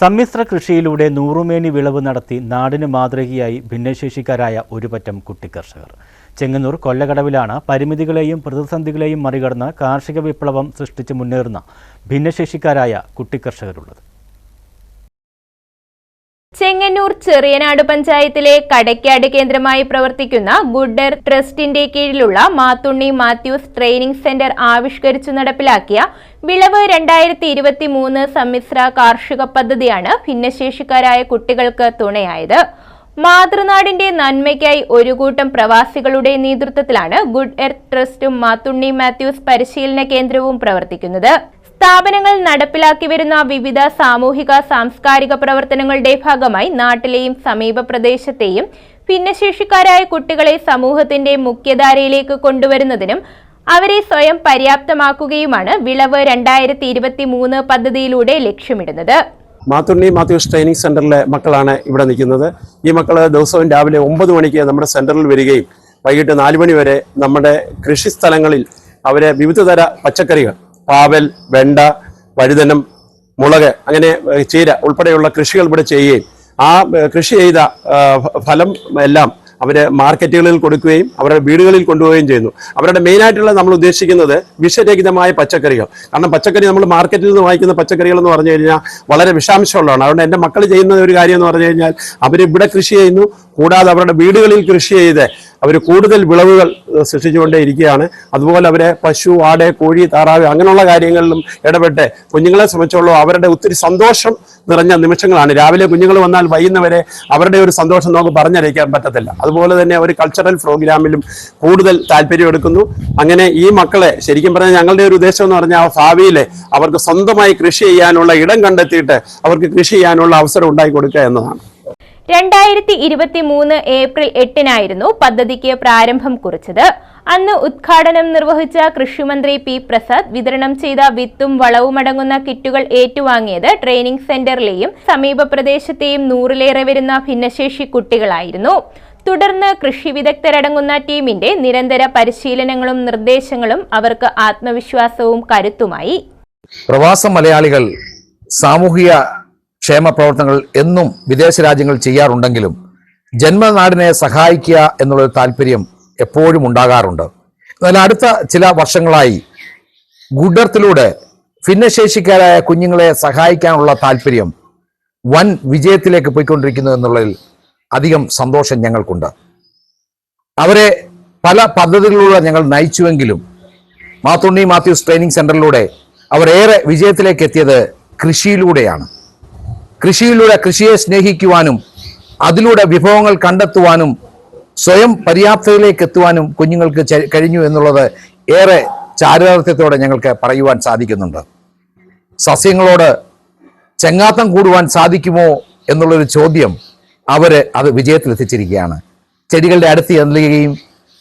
സമ്മിശ്ര കൃഷിയിലൂടെ നൂറുമേനി വിളവ് നടത്തി നാടിന് മാതൃകയായി ഭിന്നശേഷിക്കാരായ ഒരുപറ്റം കുട്ടിക്കർഷകർ. ചെങ്ങന്നൂർ കൊല്ലകടവിലാണ് പരിമിതികളെയും പ്രതിസന്ധികളെയും മറികടന്ന് കാർഷിക വിപ്ലവം സൃഷ്ടിച്ച് മുന്നേറുന്ന ഭിന്നശേഷിക്കാരായ കുട്ടിക്കർഷകരുള്ളത്. ചെങ്ങന്നൂർ ചെറിയനാട് പഞ്ചായത്തിലെ കടയ്ക്കാട് കേന്ദ്രമായി പ്രവർത്തിക്കുന്ന ഗുഡർ ട്രസ്റ്റിന്റെ കീഴിലുള്ള മാത്തുണ്ണി മാത്യൂസ് ട്രെയിനിംഗ് സെന്റർ ആവിഷ്കരിച്ചു നടപ്പിലാക്കിയ വിളവ് രണ്ടായിരത്തി ഇരുപത്തി മൂന്ന് സമ്മിശ്ര കാർഷിക പദ്ധതിയാണ് ഭിന്നശേഷിക്കാരായ കുട്ടികൾക്ക് തുണയായത്. മാതൃനാടിന്റെ നന്മയ്ക്കായി ഒരു കൂട്ടം പ്രവാസികളുടെ നേതൃത്വത്തിലാണ് ഗുഡ് എർത്ത് ട്രസ്റ്റും മാത്തുണ്ണി മാത്യൂസ് പരിശീലന കേന്ദ്രവും പ്രവർത്തിക്കുന്നത്. സ്ഥാപനങ്ങൾ നടപ്പിലാക്കി വരുന്ന വിവിധ സാമൂഹിക സാംസ്കാരിക പ്രവർത്തനങ്ങളുടെ ഭാഗമായി നാട്ടിലെയും സമീപ പ്രദേശത്തെയും ഭിന്നശേഷിക്കാരായ കുട്ടികളെ സമൂഹത്തിന്റെ മുഖ്യധാരയിലേക്ക് കൊണ്ടുവരുന്നതിനും അവരെ സ്വയം പര്യാപ്തമാക്കുകയുമാണ് വിളവ് രണ്ടായിരത്തി ഇരുപത്തി മൂന്ന് പദ്ധതിയിലൂടെ ലക്ഷ്യമിടുന്നത്. മാത്തുണ്ണി മാത്യൂസ് ട്രെയിനിങ് സെന്ററിലെ മക്കളാണ് ഇവിടെ നിൽക്കുന്നത്. ഈ മക്കൾ ദിവസവും രാവിലെ ഒമ്പത് മണിക്ക് നമ്മുടെ സെന്ററിൽ വരികയും വൈകിട്ട് നാല് മണി വരെ നമ്മുടെ കൃഷി സ്ഥലങ്ങളിൽ അവരെ വിവിധതര പച്ചക്കറികൾ പാവൽ വെണ്ട വഴുതനം മുളക് അങ്ങനെ ചീര ഉൾപ്പെടെയുള്ള കൃഷികൾ ഇവിടെ ചെയ്യുകയും ആ കൃഷി ചെയ്ത ഫലം എല്ലാം അവർ മാർക്കറ്റുകളിൽ കൊടുക്കുകയും അവരുടെ വീടുകളിൽ കൊണ്ടുപോവുകയും ചെയ്യുന്നു. അവരുടെ മെയിനായിട്ടുള്ള നമ്മൾ ഉദ്ദേശിക്കുന്നത് വിഷരഹിതമായ പച്ചക്കറികൾ. കാരണം പച്ചക്കറി നമ്മൾ മാർക്കറ്റിൽ നിന്ന് വാങ്ങിക്കുന്ന പച്ചക്കറികൾ എന്ന് പറഞ്ഞു കഴിഞ്ഞാൽ വളരെ വിഷാംശമുള്ളതാണ്. അതുകൊണ്ട് എന്റെ മക്കൾ ചെയ്യുന്ന ഒരു കാര്യം എന്ന് പറഞ്ഞു കഴിഞ്ഞാൽ അവർ ഇവിടെ കൃഷി ചെയ്യുന്നു കൂടാതെ അവരുടെ വീടുകളിൽ കൃഷി ചെയ്ത് അവർ കൂടുതൽ വിളവുകൾ സൃഷ്ടിച്ചുകൊണ്ടേയിരിക്കുകയാണ്. അതുപോലെ അവരെ പശു ആട് കോഴി താറാവ് അങ്ങനെയുള്ള കാര്യങ്ങളിലും ഇടപെട്ട് കുഞ്ഞുങ്ങളെ സംബന്ധിച്ചോളം അവരുടെ ഒത്തിരി സന്തോഷം നിറഞ്ഞ നിമിഷങ്ങളാണ്. രാവിലെ കുഞ്ഞുങ്ങൾ വന്നാൽ വൈകുന്നവരെ അവരുടെ ഒരു സന്തോഷം നമുക്ക് പറഞ്ഞറിയിക്കാൻ പറ്റത്തില്ല. അതുപോലെ തന്നെ ഒരു കൾച്ചറൽ പ്രോഗ്രാമിലും കൂടുതൽ താല്പര്യം എടുക്കുന്നു. അങ്ങനെ ഈ മക്കളെ ശരിക്കും പറഞ്ഞാൽ ഞങ്ങളുടെ ഒരു ഉദ്ദേശം എന്ന് പറഞ്ഞാൽ ഭാവിയിൽ അവർക്ക് സ്വന്തമായി കൃഷി ചെയ്യാനുള്ള ഇടം കണ്ടെത്തിയിട്ട് അവർക്ക് കൃഷി ചെയ്യാനുള്ള അവസരം ഉണ്ടാക്കി കൊടുക്കുക എന്നതാണ്. രണ്ടായിരത്തി ഇരുപത്തി മൂന്ന് ഏപ്രിൽ എട്ടിനായിരുന്നു പദ്ധതിക്ക് പ്രാരംഭം കുറിച്ചത്. അന്ന് ഉദ്ഘാടനം നിർവഹിച്ച കൃഷിമന്ത്രി പി പ്രസാദ് വിതരണം ചെയ്ത വിത്തും വളവുമടങ്ങുന്ന കിറ്റുകൾ ഏറ്റുവാങ്ങിയത് ട്രെയിനിംഗ് സെന്ററിലെയും സമീപ പ്രദേശത്തെയും നൂറിലേറെ വരുന്ന ഭിന്നശേഷി കുട്ടികളായിരുന്നു. തുടർന്ന് കൃഷി വിദഗ്ധരടങ്ങുന്ന ടീമിന്റെ നിരന്തര പരിശീലനങ്ങളും നിർദ്ദേശങ്ങളും അവർക്ക് ആത്മവിശ്വാസവും കരുത്തുമായി. പ്രവാസ മലയാളികൾ സാമൂഹിക ക്ഷേമ പ്രവർത്തനങ്ങൾ എന്നും വിദേശ രാജ്യങ്ങൾ ചെയ്യാറുണ്ടെങ്കിലും ജന്മനാടിനെ സഹായിക്കുക എന്നുള്ളൊരു താല്പര്യം എപ്പോഴും ഉണ്ടാകാറുണ്ട്. എന്നാൽ അടുത്ത ചില വർഷങ്ങളായി ഗുഡർത്തിലൂടെ ഭിന്നശേഷിക്കാരായ കുഞ്ഞുങ്ങളെ സഹായിക്കാനുള്ള താല്പര്യം വൻ വിജയത്തിലേക്ക് പോയിക്കൊണ്ടിരിക്കുന്നു എന്നുള്ളതിൽ അധികം സന്തോഷം ഞങ്ങൾക്കുണ്ട്. അവരെ പല പദ്ധതികളിലൂടെ ഞങ്ങൾ നയിച്ചുവെങ്കിലും മാത്തുണ്ണി മാത്യൂസ് ട്രെയിനിങ് സെന്ററിലൂടെ അവർ ഏറെ വിജയത്തിലേക്ക് എത്തിയത് കൃഷിയിലൂടെയാണ്. കൃഷിയിലൂടെ കൃഷിയെ സ്നേഹിക്കുവാനും അതിലൂടെ വിഭവങ്ങൾ കണ്ടെത്തുവാനും സ്വയം പര്യാപ്തയിലേക്ക് എത്തുവാനും കുഞ്ഞുങ്ങൾക്ക് കഴിഞ്ഞു എന്നുള്ളത് ഏറെ ചാരിതാർത്ഥ്യത്തോടെ ഞങ്ങൾക്ക് പറയുവാൻ സാധിക്കുന്നുണ്ട്. സസ്യങ്ങളോട് ചെങ്ങാത്തം കൂടുവാൻ സാധിക്കുമോ എന്നുള്ളൊരു ചോദ്യം അവർ അത് വിജയത്തിലെത്തിച്ചിരിക്കുകയാണ്. ചെടികളുടെ അടുത്ത് ചെല്ലുകയും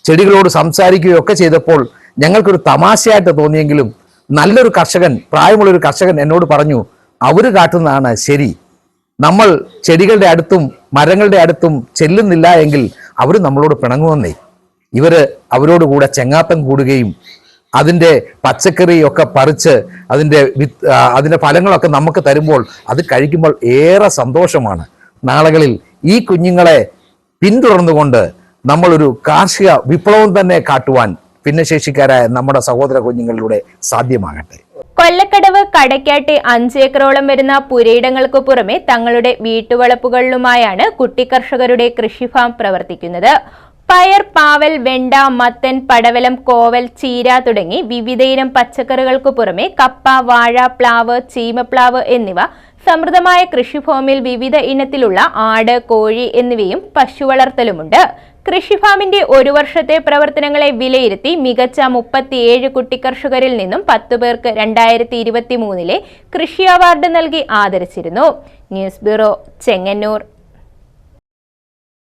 ചെടികളോട് സംസാരിക്കുകയും ഒക്കെ ചെയ്തപ്പോൾ ഞങ്ങൾക്കൊരു തമാശയായിട്ട് തോന്നിയെങ്കിലും നല്ലൊരു കർഷകൻ പ്രായമുള്ളൊരു കർഷകൻ എന്നോട് പറഞ്ഞു അവർ കാട്ടുന്നതാണ് ശരി നമ്മൾ ചെടികളുടെ അടുത്തും മരങ്ങളുടെ അടുത്തും ചെല്ലുന്നില്ല എങ്കിൽ അവർ നമ്മളോട് പിണങ്ങുമെന്നേ. ഇവർ അവരോട് കൂടെ ചെങ്ങാത്തം കൂടുകയും അതിന്റെ പച്ചക്കറിയൊക്കെ പറിച്ച് അതിന്റെ ആ, അതിന്റെ ഫലങ്ങളൊക്കെ നമുക്ക് തരുമ്പോൾ അത് കഴിക്കുമ്പോൾ ഏറെ സന്തോഷമാണ്. നാളുകളിൽ ഈ കുഞ്ഞുങ്ങളെ പിന്തുടർന്നുകൊണ്ട് നമ്മളൊരു കാർഷിക വിപ്ലവം തന്നെ കാട്ടുവാൻ ഭിന്നശേഷിക്കാരായ നമ്മുടെ സഹോദര കുഞ്ഞുങ്ങളിലൂടെ സാധ്യമാകട്ടെ. കൊല്ലക്കടവ് കടക്കാട്ടെ അഞ്ചേക്കറോളം വരുന്ന പുരയിടങ്ങൾക്ക് പുറമെ തങ്ങളുടെ വീട്ടുവളപ്പുകളിലുമായാണ് കുട്ടികർഷകരുടെ കൃഷിഫാം പ്രവർത്തിക്കുന്നത്. പയർ പാവൽ വെണ്ട മത്തൻ പടവലം കോവൽ ചീര തുടങ്ങി വിവിധയിനം പച്ചക്കറികൾക്ക് പുറമെ കപ്പ വാഴ പ്ലാവ് ചീമപ്ലാവ് എന്നിവ സമൃദ്ധമായ കൃഷിഭൂമിയിൽ വിവിധ ഇനത്തിലുള്ള ആട് കോഴി എന്നിവയും പശു വളർത്തലുമുണ്ട് കൃഷിഫാമിന്റെ ഒരു വർഷത്തെ പ്രവർത്തനങ്ങളെ വിലയിരുത്തി മികച്ച മുപ്പത്തിയേഴ് കുട്ടിക്കർഷകരിൽ നിന്നും പത്ത് പേർക്ക് രണ്ടായിരത്തി ഇരുപത്തി മൂന്നിലെ കൃഷി അവാർഡ് നൽകി ആദരിച്ചിരുന്നു. News bureau Chengannur.